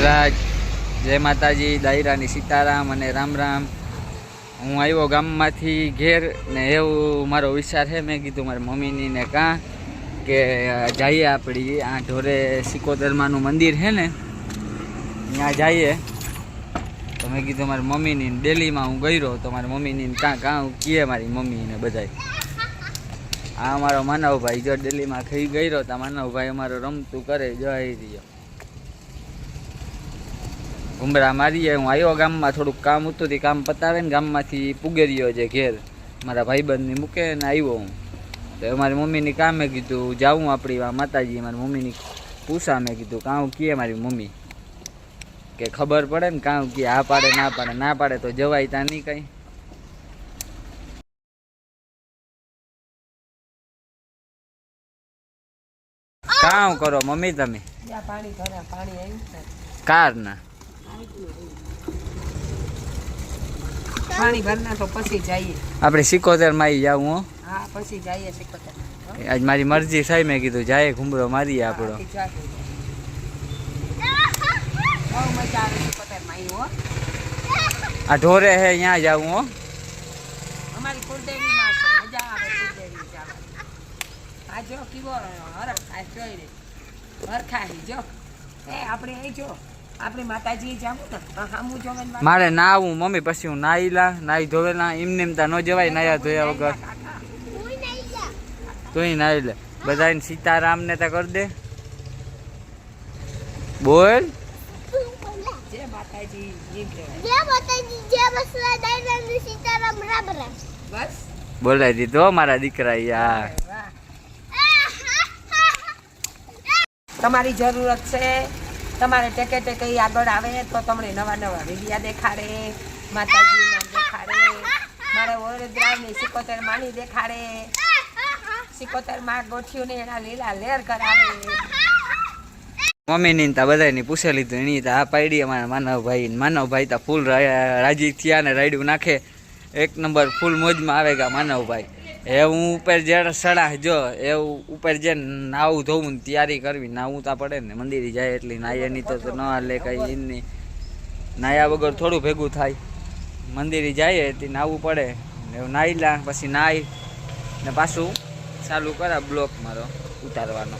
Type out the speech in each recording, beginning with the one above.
રાજ, જય માતાજી, દાયરાની સીતારામ અને રામ રામ. હું આવ્યો ગામમાંથી ઘેર ને એવું મારો વિચાર છે, મેં કીધું મારી મમ્મીની ને કાં કે જઈએ આપણી, આ ઢોરે સિકોતરમાનું મંદિર છે ને, ત્યાં જઈએ. તો મેં કીધું મારી મમ્મીની ડેલીમાં હું ગયો તો મારી મમ્મીની કાં કાં કીએ મારી મમ્મીને બધાય. આ અમારો માનવભાઈ જો ડેલીમાં ખાઈ ગયો તો માનવભાઈ અમારો રમતું કરે જો આવી રહ્યો ઘુમરા મારીએ હું આવ્યો ગામમાં થોડુંક કામ હતું તે કામ પતાવે ને ગામમાંથી પુગેરીયો છે ઘેર મારા ભાઈબંધની મૂકે ને આવ્યો હું. તો મારી મમ્મીની કામે કીધું જાઉં આપણી માતાજી મારી મમ્મીની પૂછા મેં કીધું કાં કીએ મારી મમ્મી? કે ખબર પડે ને કાં કે આ પાડે ના પાડે ના પાડે તો જવાય ત્યાં નહીં કંઈ. કામ કરો મમ્મી તમે? પાણી પાણી કાર ના પાણી ભરના તો પછી જઈએ. આપણે સિકોતેરમાં આવી જાઉં હો. હા પછી જઈએ સિકોતર આજ મારી મરજી થાય મેં કીધું જાય ઘુમરો મારીએ આપણો. આ ઢોરે હે ત્યાં જાવું હો. અમારી કુલદેવી માં છે મજા આવે કુલદેવી જવાની. આ જો કીવો હરખ આ જોઈ રે. હરખાઈ જો. એ આપણે અહીં જો. આપણે માતાજી જાવું ને? હામું જોવે મારે ના આવું મમ્મી પછી હું નાઈલા નાઈ ધોવેલા એમને એમ તા ન જવાય નાયા ધોયા વગર. તું નાઈ લે બધાને સીતારામ ને તા કરી દે. બોલ. જય માતાજી જય માતાજી જય બસરા સીતારામ રામ રામ. બસ. બોલાવી દીધો મારા દીકરા યાર. તમારી જરૂરત છે. તમારે ટેકે ટેકે આગળ આવે તો તમને નવા નવા વિડિયા દેખાડે, માતાજીના દેખાડે, મારે વડોદરાની સિકોતેર માની દેખાડે. સિકોતેરમાં ગોઠિયું ને એના લીલા લેર કરાવે. મમ્મીની તા બધાની પૂછે લીધું, એની તા પાડી અમારા માનવભાઈ માનવભાઈ તા ફૂલ રાજી થયા ને રાયડું નાખે. એક નંબર ફૂલ મોજમાં આવે ગા માનવભાઈ. એ હું ઉપર જ્યારે સડા જો એવું ઉપર જે નાવું ધોવું ને તૈયારી કરવી, નાવું તા પડે ને, મંદિરે જાય એટલી નહીં તો ન હાલે કઈ એની નાયા વગર થોડું ભેગું થાય. મંદિરે જાય તે નાવું પડે, ને એવું નાઈ લા પછી નાહી ને પાછું ચાલુ કરા બ્લોક મારો ઉતારવાનો.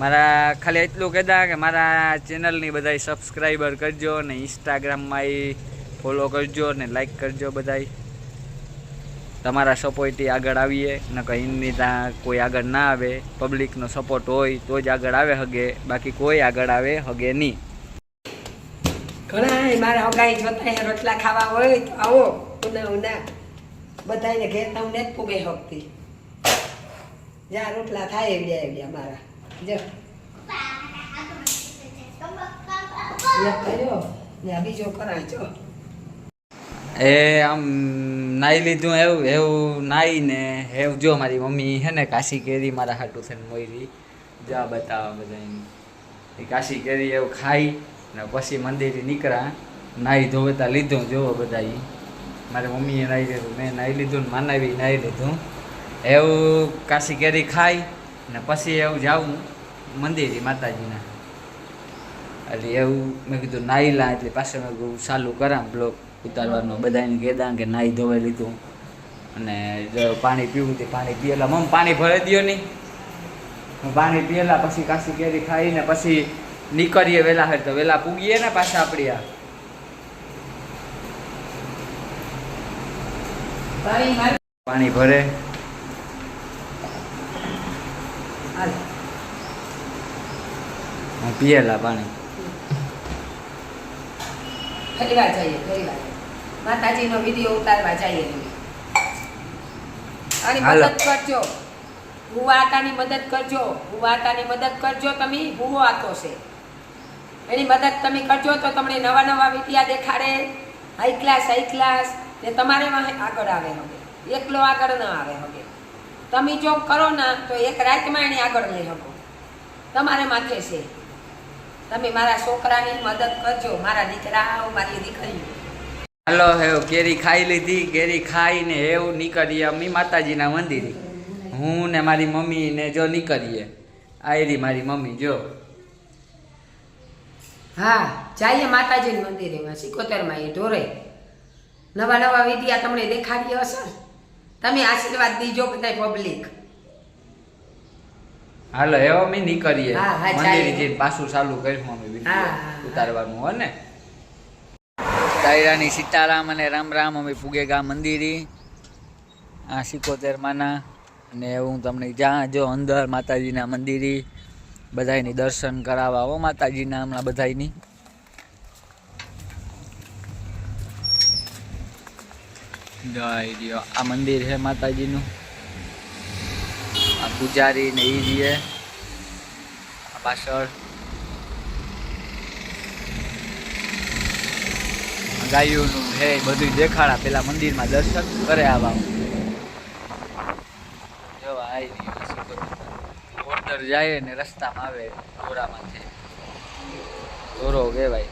મારા ખાલી એટલું કહેતા કે મારા ચેનલની બધા સબસ્ક્રાઈબર કરજો ને ઇન્સ્ટાગ્રામમાં ફોલો કરજો ને લાઈક કરજો બધાય. તમારા સપોર્ટથી આગળ આવીએ. ન કંઈ ત્યાં કોઈ આગળ ના આવે પબ્લિકનો સપોર્ટ હોય તો જ આગળ આવે હગે બાકી કોઈ આગળ આવે હગે નહીં ઘણા મારા અગાઈ જોતા રોટલા ખાવા હોય તો આવો ઉના ઉના. બધાને ઘેર તમને જ પૂગે હકતી. જ્યાં રોટલા થાય એવી આવી મારા. જો. એક કર્યો. ને બીજો કરાજો એ આમ નાઈ લીધું, એવું એવું નાઈને, એવું જો મારી મમ્મી હે ને કાશી કેરી મારા હાટું થઈને મોયરી જા બતાવવા બધા એ કાશી કેરી એવું ખાઈ ને પછી મંદિરે નીકળ્યા. નાઈ ધોવતા લીધું જોવો બધા એ મારી મમ્મીએ નાઈ લીધું, મેં નાઈ લીધું ને માનાવી નાઈ લીધું. એવું કાશી કેરી ખાઈ ને પછી એવું જાઉં મંદિરે માતાજીના. એટલે એવું મેં કીધું, નાઈ લા એટલે પાછળ મેં ચાલુ કરા બ્લોક. ઉતારવાનો. બધાને કહેતા કે નાઈ ધોવાઈ લીધું. અને જો પાણી પીવું તે પાણી પીએલા મમ પાણી ભરી દો નહીં. પાણી પીએલા પછી કાશી કેરી ખાઈને પછી નીકળીએ વહેલા હર તો વહેલા પૂગીએ ને પાછા આપણી આ. પાણી ભરે. પીએલા પાણી. ફરી વાર જઈએ ફરી વાર. માતાજીનો વીડિયો ઉતારવા જઈએ. અને મદદ કરજો. હું આતાની મદદ કરજો. હું આતાની મદદ કરજો તમે. હું આતો છે. એની મદદ તમે કરજો તો તમને નવા નવા વિડિયા દેખાડે. હાઈ ક્લાસ હાઈ ક્લાસ ને તમારે આગળ આવે હવે. એકલો આગળ ન આવે હવે. તમે જો કરો ના તો એક રાતમાં એને આગળ લઈ શકો. તમારે માથે છે. તમે મારા છોકરાની મદદ કરજો. મારા દીકરા મારી દીકરી હાલો હેવ કેરી ખાઈ લીધી કેરી ખાઈને એવું નીકળીએ અમી માતાજીના મંદિરે. હું ને મારી મમ્મી ને જો નીકળીએ. આયરી મારી મમ્મી જો. હા જઈએ માતાજીનું મંદિરે એમાં સિકોતેરમાં એ ઢોરે. નવા નવા વિદ્યા તમને દેખાડી હશે. તમે આશીર્વાદ દીજો બધા પબ્લિક હાલો એવો અમી નીકળીએ. મંદિરે જઈને પાછું ચાલુ કરીશું હા. ઉતારવાનું હો ને? દાયરાની સીતારામ અને રામ રામ અમે પુગેગા મંદિરી. આ સિકોતેર માના અને હું તમને જ્યાં જો અંદર માતાજીના મંદિરી બધાની દર્શન કરાવવા. આવો માતાજીના હમણાં બધાની જય આ મંદિર છે માતાજીનું. આ પૂજારી ને એ જઈએ પાછળ ગાયોનું હે બધું દેખાડા. પેલા મંદિરમાં દર્શન કરે આવા. જો ઓર્ડર જાય ને રસ્તામાં આવે ઘોડામાંથી ઘોરો કહેવાય.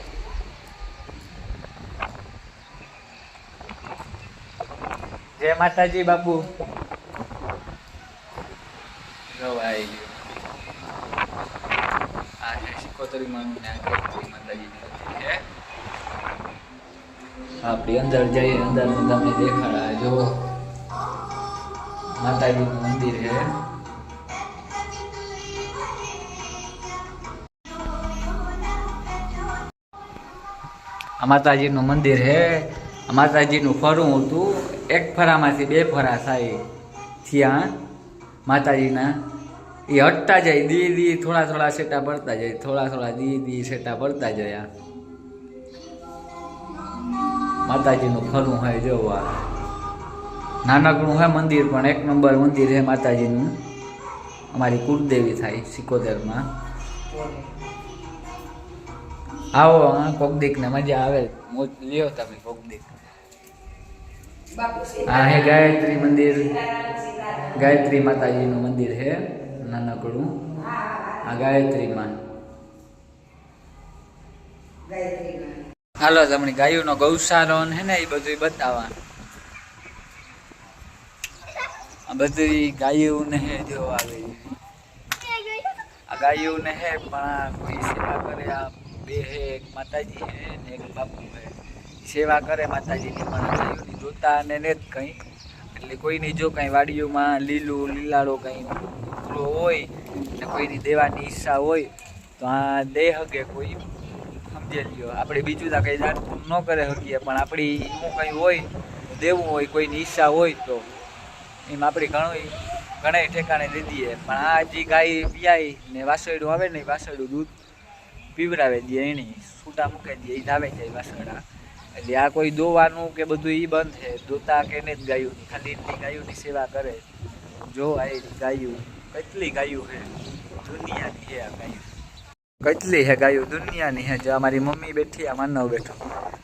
જય માતાજી બાપુ. જો આઈ ગયો. આ છે શિકોતરી માનું ને આ ગાયત્રી માતાજીની મંદિર છે આપણી અંદર જઈએ અંદર તમને દેખાડા જો માતાજીનું મંદિર છે. આ માતાજીનું મંદિર છે. માતાજીનું ફરું હતું. એક ફરામાંથી બે ફરા થાય ત્યાં માતાજીના એ હટતા જાય, દી દી, થોડા થોડા સેટા પડતા જાય, થોડા થોડા દી દી સેટા પડતા જાય. માતાજીનું ફરું હોય જોવા નાનકડું હોય મંદિર, પણ એક નંબર મંદિર છે માતાજીનું. અમારી કુળદેવી થાય સિકોતેરમાં. આવો, હા કોક ને મજા આવે. મોજ લ્યો તમે કોક દીક બાપુ આ હે ગાયત્રી મંદિર. ગાયત્રી માતાજીનું મંદિર છે નાનકડું. આ ગાયત્રીમાં. હાલો તમને ગાયોનો ગૌશાળો હે ને એ બધું બતાવવા આ બધી ગાયો ને હે જો આવે આ ગાયો ને હે પણ આ કોઈ સેવા કરે, આ બે હે, એક માતાજી હે ને એક બાપુ હે. સેવા કરે માતાજીની, પણ ગાયોની જોતા ને ને જ કંઈ. એટલે કોઈની જો કંઈ વાડીઓમાં લીલું લીલાડો કંઈ હોય ને કોઈની દેવાની ઈચ્છા હોય, તો આ દે હગે કોઈ સમજે લ્યો આપણે બીજું તો કંઈ પુણ્ય ન કરે શકીએ, પણ આપણી એનું કંઈ હોય, દેવું હોય, કોઈની ઈચ્છા હોય તો એમ આપણે ઘણું ઘણા ઠેકાણે દઈ પણ આ જે ગાય પિયાય ને વાસળડું આવે ને એ વાસળું દૂધ પીવરાવે દે એની, છૂટા મૂકી દે, એ ધાવે જાય વાસળા એટલે આ કોઈ દોવાનું કે બધું એ બંધ છે. દોતા કે ને જ ગાયું ખાલી એટલી ગાયોની સેવા કરે. જો આ ગાયું, કેટલી ગાયું છે? દુનિયાની છે આ ગાયું. કેટલી હે ગાયું, દુનિયાની હે જો અમારી મમ્મી બેઠી આ માનવ બેઠો.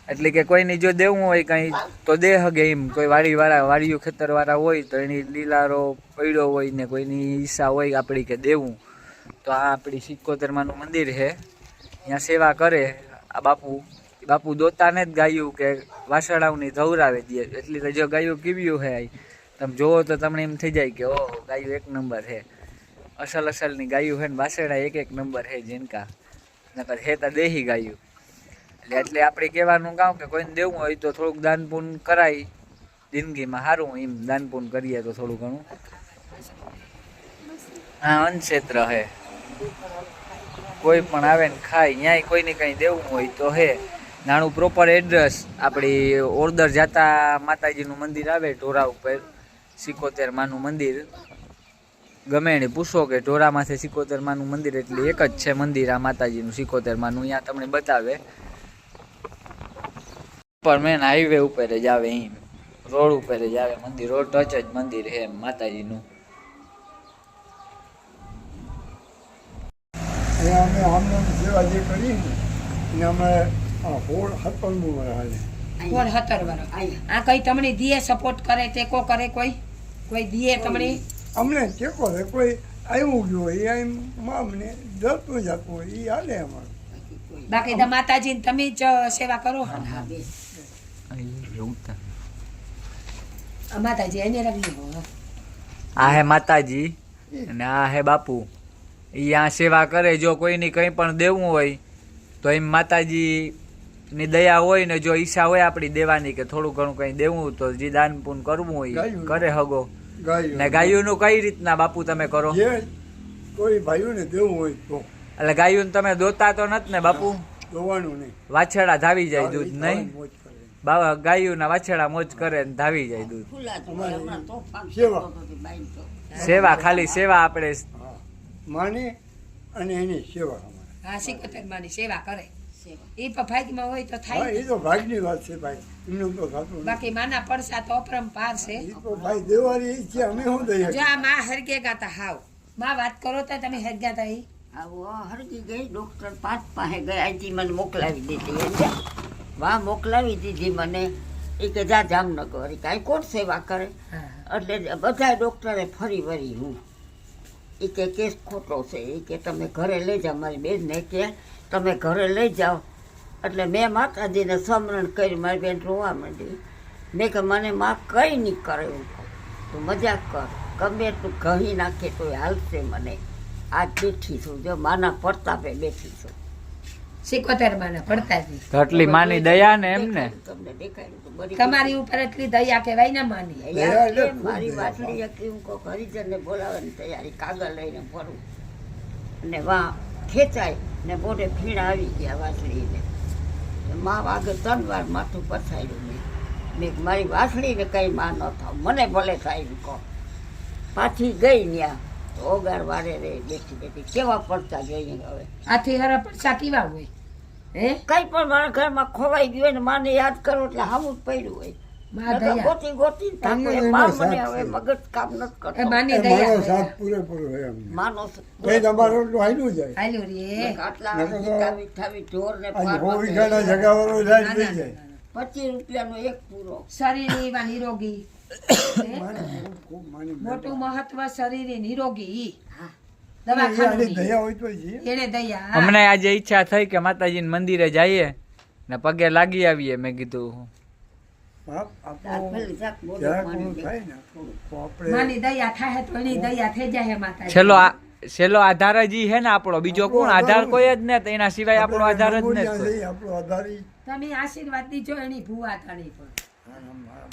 એટલે કે કોઈની જો દેવું હોય કંઈ, તો દે હગે એમ. કોઈ વાડી વાળા વાડીઓ ખેતર હોય, તો એની લીલારો પડ્યો હોય ને કોઈની ઈચ્છા હોય આપણી કે દેવું. તો આ આપણી સિક્કોતેરમાનું મંદિર છે ત્યાં સેવા કરે આ બાપુ. બાપુ દોતાને જ ગાયું કે વાસણાઓની ધવરાવી દે. એટલી જો ગાયું કીવ્યું છે તમે જોવો તો તમને એમ થઈ જાય કે, ઓહો, ગાયું એક નંબર છે અસલ અસલની ગાયું છે ને વાસેડા એક એક નંબર હે જીનકા. નકર હે તો દેહી ગાયું. એટલે એટલે આપણે કહેવાનું કામ કે કોઈને દેવું હોય તો થોડુંક દાન પુન કરાય. જિંદગીમાં સારું એમ દાન પુન કરીએ તો થોડું ઘણું. હા અનક્ષેત્ર હે. કોઈ પણ આવે ને ખાય, ન્યાય કોઈને કંઈ દેવું હોય તો હે. નાનું પ્રોપર એડ્રેસ આપણી ઓરદર જાતા માતાજીનું મંદિર આવે ઢોરા ઉપર, સિકોતેર માનું મંદિર. ગમે એને પૂછો કે ઢોરામાંથી સિકોતેરમાનું મંદિર એટલે એક જ છે મંદિર આ માતાજીનું સિકોતેરમાનું અહીંયા તમને બતાવે. પર મેન હાઈવે ઉપર જ આવે એમ. રોડ ઉપર જ આવે મંદિર રોડ ટચ જ મંદિર હે માતાજીનું. અમે આમને સેવા જે કરી ને અમે હોળ સત્તરમું વર્ષ હાલે. કોણ સત્તર આ કઈ તમને દીએ સપોર્ટ કરે ટેકો કરે કોઈ? કોઈ દીએ તમને? અમને ટેકો છે કોઈ આવ્યું ગયું હોય એમ અમને જતું જતું હોય એ હાલે અમારું. બાકી તો માતાજી તમે જ સેવા કરો. માતાજી એને રમી આ હે માતાજી અને આ હે બાપુ. ઈ આ સેવા કરે જો કોઈની કંઈ પણ દેવું હોય તો એમ માતાજી ની દયા હોય ને જો ઈચ્છા હોય આપણી દેવાની કે થોડું ઘણું કઈ દેવું તો જે દાન પૂન કરવું હોય કરે હગો. ને ગાયોનું કઈ રીતના બાપુ તમે કરો? કોઈ ભાઈઓને દેવું હોય તો. એટલે ગાયું તમે દોતા તો નથી ને બાપુ? દોવાનું નહીં. વાછરડા ધાવી જાય દૂધ નહીં? બાબા. વાછડા ગાયું ના વાછરડા મોજ કરે ને ધાવી જાય દૂધ. સેવા. સેવા ખાલી સેવા આપણે માની અને એની સેવા હા સિકોતેર માની સેવા કરે. એ ભાગમાં હોય તો થાય એ તો ભાગની વાત છે ભાઈ. એમનું તો થતું બાકી માના પડસા તો અપરંપાર છે. એ તો ભાઈ દેવાની ઈચ્છા અમે શું દઈએ? જો આ માં હરગે ગાતા હાવ. માં વાત કરો તો તમે હરગ્યા તા ઈ આવો હરગી ગઈ ડોક્ટર પાંચ પાસે ગઈ અહીંથી મને મોકલાવી દીધી વા વાહ મોકલાવી દીધી મને. એ કે જા જામનગર કાંઈ કોણ સેવા કરે? એટલે બધા ડોક્ટરે ફરી વળી હું. એ કે કેસ ખોટો છે. એ કે તમે ઘરે લઈ જાઓ મારી બેનને કે તમે ઘરે લઈ જાઓ. એટલે મેં માતાજીને સમરણ કરી મારી બેન રોવા માંડી. મેં કે મને માં કંઈ નહીં કરે તું મજાક કર. ગમે એટલું કહી નાખે તોય હાલશે મને. આજ બેઠી છું. જો માના પડતાપે બેઠી છું. સિકોતેર માના પડતા જ તો માની દયા ને એમ ને? તમને દેખાડ્યું તમારી ઉપર એટલી દયા કહેવાય ને માની. એટલે મારી દયા. એક કેવું કોક હરિજનને બોલાવવાની તૈયારી કાગળ લઈને ફરું અને વાં ખેંચાય ને મોઢે ફીણ આવી ગયા વાસળીને મા વાગે ત્રણ વાર માથું પછાડ્યું મેં. મેં મારી વાસળીને કંઈ માં ન થાવ. મને ભલે થાય કહો. પાછી ગઈ ત્યાં તો ઓગાર વારે રે બેઠી બેઠી. કેવા પડતા જોઈએ હવે? આથી હરા પડતા કેવા હોય? હે? કંઈ પણ મારા ઘરમાં ખોવાઈ ગયું હોય ને માને યાદ કરો એટલે હામું જ પડ્યું હોય. પચીસ રૂપિયાનો એક પૂરો. શરીર એવા નિરોગી. હે? માને ખૂબ ખૂબ માની મોટું મહત્વ શરીર નિરોગી. ઈ. હા. દવાખાનું આની દયા હોય તો જી એને દયા અમને આજે ઈચ્છા થઈ કે માતાજી મંદિરે જઈએ ને પગે લાગી આવીએ મેં કીધું. છેલ્લો આ છેલ્લો આધાર જ હે ને આપણો. બીજો કોણ? આધાર કોઈ જ ને તો એના સિવાય આપણો આધાર જ ને આપણો આધાર તમે આશીર્વાદ દીજો એની ભૂવા તાણી પણ હા, મારા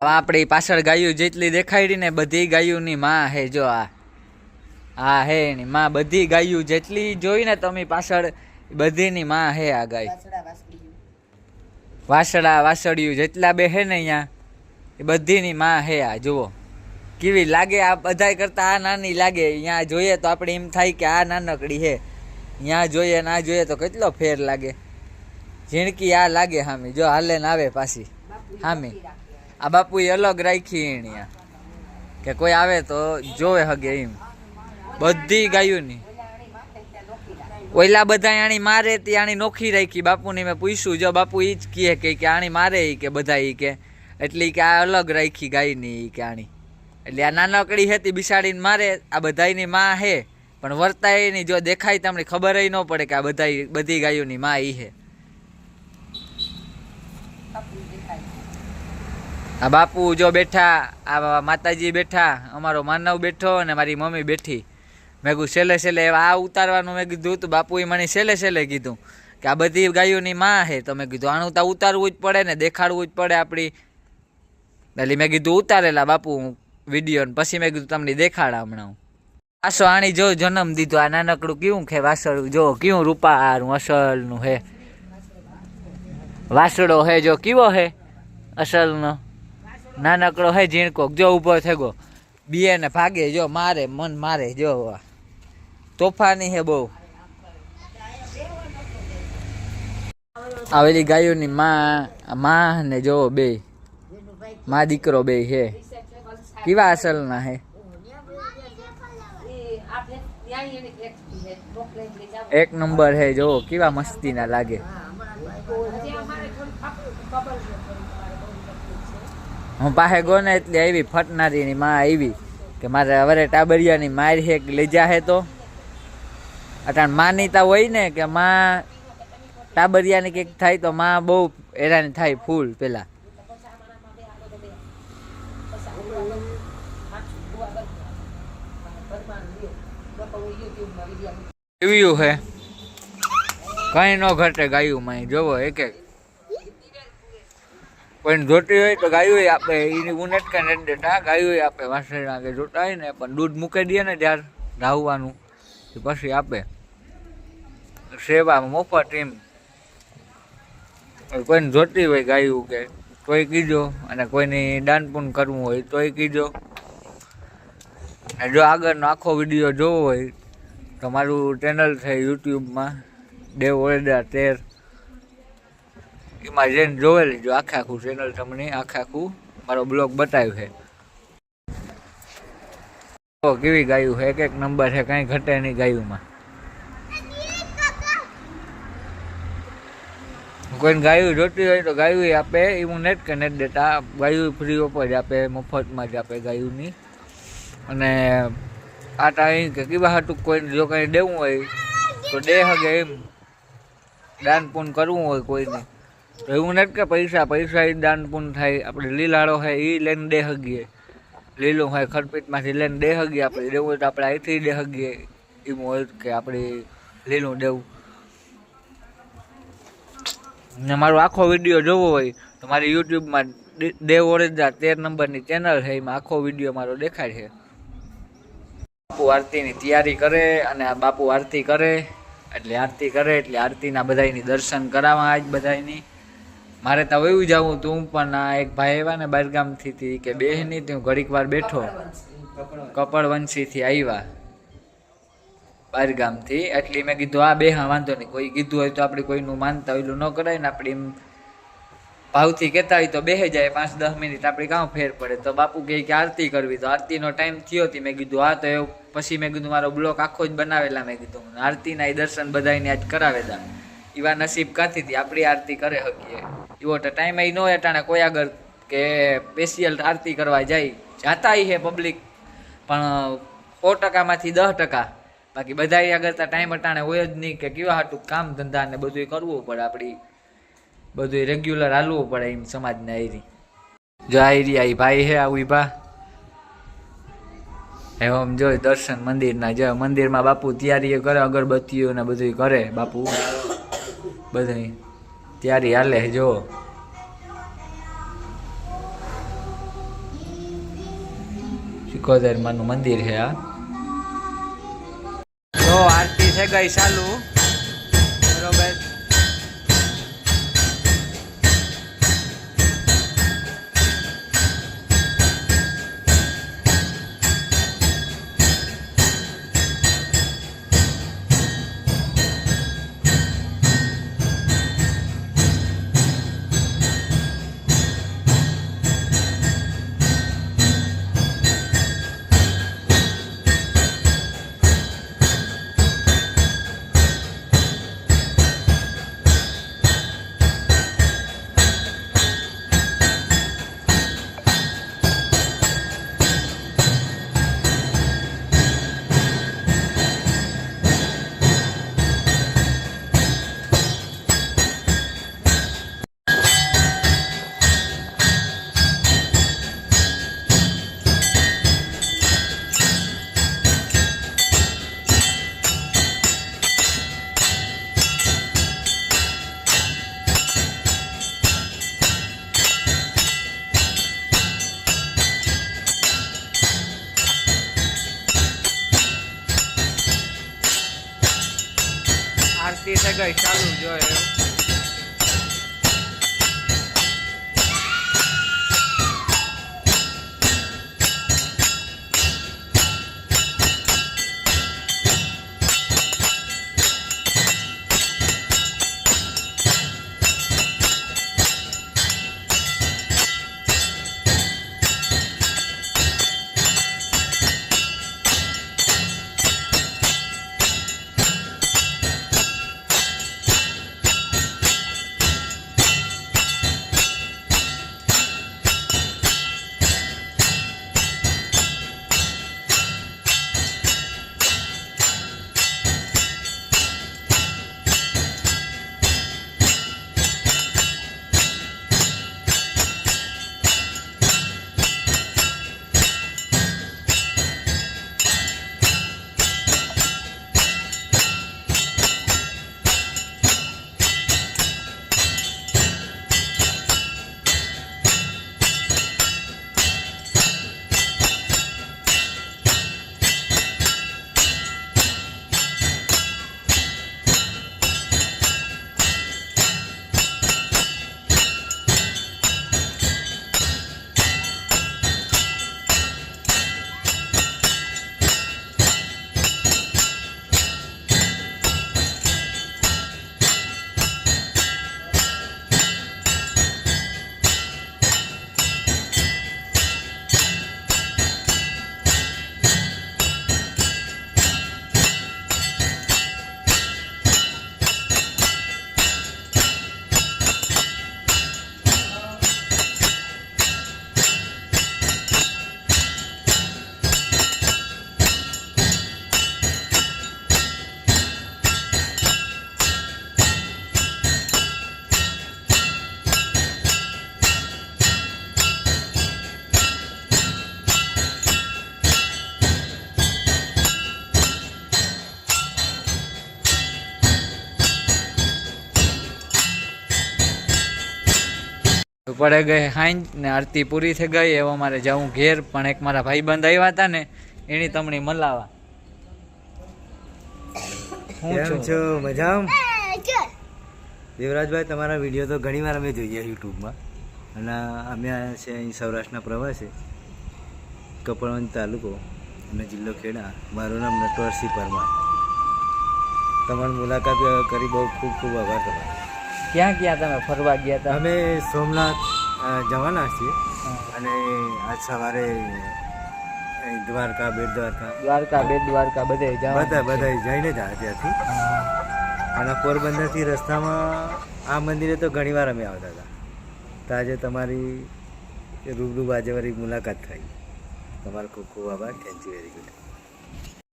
બાપ આપણી પાછળ ગાયું જેટલી દેખાડી ને બધી ગાયુંની માં હે જો આ. હા હે એની માં. બધી ગાયું જેટલી જોઈ ને તમે પાછળ બધીની માં હે આ ગાય. વાસડા વાસળિયું જેટલા બે હે ને અહીંયા, એ બધીની માં હે આ, જુઓ. કેવી લાગે આ બધાય કરતાં આ નાની લાગે? અહીંયા જોઈએ તો આપણે એમ થાય કે આ નાનકડી હે. અહીંયા જોઈએ ના જોઈએ તો કેટલો ફેર લાગે. ઝીણકી આ લાગે હામી, જો હાલે ને આવે પાછી. હામી. આ બાપુએ અલગ રાખી એની કે કોઈ આવે તો જોવે હગે એમ. બધી ગાયુંની. ઓઈલા બધા આણી મારે તે આણી નોખી રાખી. બાપુની મેં પૂછ્યું, જો બાપુ એ જ કહે કે આણી મારે એ કે બધા એ કે. એટલે કે આ અલગ રાખી ગાયની એ કે આણી. એટલે આ નાનકડી હતી બિસાડીને મારે, આ બધાયની માં હે. પણ વર્તાય નહીં જો દેખાય તમને ખબર ન પડે કે આ બધા બધી ગાયોની માં ઈ હે. આ બાપુ જો બેઠા, આ માતાજી બેઠા, અમારો માનવ બેઠો અને મારી મમ્મી બેઠી. મેં કહ્યું છેલ્લે છેલ્લે આ ઉતારવાનું. મેં કીધું, તો બાપુએ મને છેલ્લે છેલ્લે કીધું કે આ બધી ગાયોની માં છે. તો મેં કીધું, આનું તો ઉતારવું જ પડે ને, દેખાડવું જ પડે આપણી. એટલે મેં કીધું, ઉતારેલા બાપુ વીડિયો પછી મેં કીધું, તમને દેખાડા હમણાં હું. વાસો આણી જો જન્મ દીધો, આ નાનકડું કેવું છે? વાસળું જો કેવું રૂપારું અસલનું હે વાસડો હે જો કેવો હે અસલનો. નાનકડો હે ઝીણકોક જો ઊભો ગયો બીએ ને ભાગે, જો મારે, મન મારે, જો. તોફાની હે બહુ. આવેલી ગાયોની માં માં ને જો બે. માં દીકરો બે હે. કેવા અસલના હે? એક નંબર હે જો, કેવા મસ્તીના લાગે. હું પાસે ગો ને એટલે આવી ફટનારીની માં આવી, કે મારે હવે ટાબરિયાની માર હે લઈ જા હે તો? અટાણ માનીતા હોય ને કે માં ટાબરિયાની કંઈક થાય તો માં બહુ હેરાન થાય ફૂલ પેલા. કેવું હે. કઈ ન ઘટે ગાયું માં જોવો એક એક. કોઈને જોતી હોય તો ગાયું આપે એની ઉનેટ કે નથી દેતા ગાયું આપે વાસણા કે જોતા હોય ને, પણ દૂધ મૂકી દે ને ત્યારે રાવવાનું પછી આપે. સેવા મફત એમ. કોઈને જોતી હોય ગાયું કે તોય કીજો અને કોઈની દાન પણ કરવું હોય તોય કીજો. જો આગળનો આખો વીડિયો જોવો હોય તો મારું ચેનલ છે યુટ્યુબમાં દેવ ઓરડા તેર. એમાં જઈને જોવે જો આખે આખું ચેનલ તમને, આખે આખું મારો બ્લોગ બતાવ્યો છે. કેવી ગાયું એક એક નંબર છે, કાંઈ ઘટે નહીં ગાયુંમાં. કોઈને ગાયું જોતી હોય તો ગાયું આપે એવું નેટ કે નેટ દેતા. ગાયું ફ્રી ઓફ જ આપે, મફતમાં જ આપે ગાયુંની. અને આ ટાઈમ કે કીવા હતું કોઈને જો કંઈ દેવું હોય, તો દે હગે એમ. દાન પૂન કરવું હોય કોઈને. તો એવું નથી કે પૈસા પૈસા એ દાન પૂન થાય. આપણે લીલાડો હોય એ લઈને દે હગીએ. લીલું હોય, ખરપીટમાંથી લઈને દે હગીએ આપણે. દેવું તો આપણે અહીંથી દે હગીએ એમ હોય કે આપણે લીલું દેવું. ને મારો આખો વીડિયો જોવો હોય તો મારી યુટ્યુબમાં દેવ ઓરેજા તેર નંબરની ચેનલ છે, એમાં આખો વીડિયો મારો દેખાય છે. બાપુ આરતીની તૈયારી કરે અને આ બાપુ આરતી કરે, એટલે આરતી કરે, એટલે આરતીના બધાયની દર્શન કરાવવા આજ બધાયની. મારે તો એવું જવું તું પણ આ એક ભાઈ આવ્યા ને બહારગામથી થી, કે બેહની તે હું ઘડીક વાર બેઠો. કપડવંશીથી આવ્યા. બહારગામથી એટલે મેં કીધું, આ બે હા વાંધો નહીં. કોઈ કીધું હોય તો આપણે કોઈનું માનતા હોય ન કરાય ને આપણે એમ ભાવથી કહેતા હોય તો બેહી જાય, પાંચ દસ મિનિટ આપણે કાં ફેર પડે. તો બાપુ કહે કે આરતી કરવી. તો આરતીનો ટાઈમ થયો હતી. મેં કીધું આ તો એવું. પછી મેં કીધું, મારો બ્લોક આખો જ બનાવેલા. મેં કીધું, આરતીના એ દર્શન બધાને આજ કરાવેલા. એવા નસીબ કાથી હતી આપણી આરતી કરે શકીએ એવો તો ટાઈમ એ ન અટાણે કોઈ આગળ કે સ્પેશિયલ આરતી કરવા જાય. જાતા છે પબ્લિક પણ, સો ટકામાંથી દસ ટકા. બાકી બધા આગળ તો ટાઈમ અટાણે હોય જ નહીં કે કેવા હાટું કામ ધંધા ને બધું કરવું પડે આપણી બધું રેગ્યુલર હાલવું પડે એમ સમાજને આયરી. જો આયરી આઈ ભાઈ હે આવું ભા એમ જો દર્શન મંદિરના, જો મંદિરમાં બાપુ તૈયારીઓ કરે, અગરબત્તીઓ ને બધું કરે બાપુ. બધું તૈયારી હાલે જો. સિકોતેર માનું મંદિર છે આ. જો આરતી છે ગઈ ચાલુ પડે ગઈ હાઈન ને આરતી પૂરી થઈ ગઈ એવો મારે જવું ઘેર. પણ એક મારા ભાઈબંધ આવ્યા હતા ને એની તમને મલાવા. હું છું? મજામ. દેવરાજભાઈ તમારા વીડિયો તો ઘણી વાર અમે જોઈએ યુટ્યુબમાં. અને અમે છે અહીં સૌરાષ્ટ્રના પ્રવાસે. કપડવંત તાલુકો. અને જિલ્લો ખેડા. મારું નામ નટવરસિંહ પરમાર. તમારી મુલાકાત કરી બહુ ખૂબ ખૂબ આભાર તમારો. ક્યાં ક્યાં તમે? ફરવા ગયા હતા? અમે સોમનાથ જવાના છીએ. અને આજ સવારે દ્વારકા બેટ દ્વારકા દ્વારકા બેટ દ્વારકા બધે બધા બધા જઈને જ ત્યાંથી અને પોરબંદરથી રસ્તામાં આ મંદિરે તો ઘણીવાર અમે આવતા હતા. તો આજે તમારી રૂબરૂ આજે વાળી મુલાકાત થઈ. તમારો ખૂબ ખૂબ આભાર. થેન્ક યુ વેરી ગુડ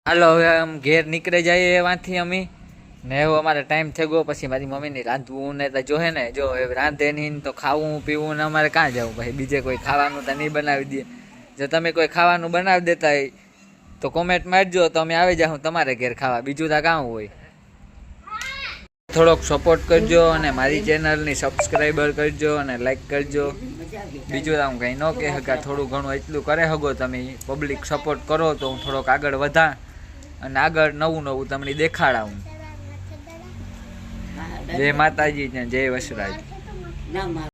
હાલો હવે આમ ઘેર નીકળી જઈએ એમાંથી અમે. ને એવો અમારે ટાઈમ થઈ ગયો, પછી મારી મમ્મીને રાંધવું ને તો જોહે ને, જો રાંધે નહીં તો ખાવું, પીવું ને અમારે ક્યાં જવું? ભાઈ બીજે કોઈ ખાવાનું તો નહીં બનાવી દે. જો તમે કોઈ ખાવાનું બનાવી દેતા હોય, તો કોમેન્ટ મારજો, તો અમે આવી જાઉં તમારે ઘેર ખાવા. બીજું તો કામ હોય? થોડોક સપોર્ટ કરજો અને મારી ચેનલની સબસ્ક્રાઈબર કરજો અને લાઈક કરજો. બીજું તો હું કંઈ ન કહે શકા થોડું ઘણું એટલું કરે શકો તમે. પબ્લિક સપોર્ટ કરો તો હું થોડોક આગળ વધા અને આગળ નવું નવું તમને દેખાડાવું. જય માતાજી જય વસરાજ.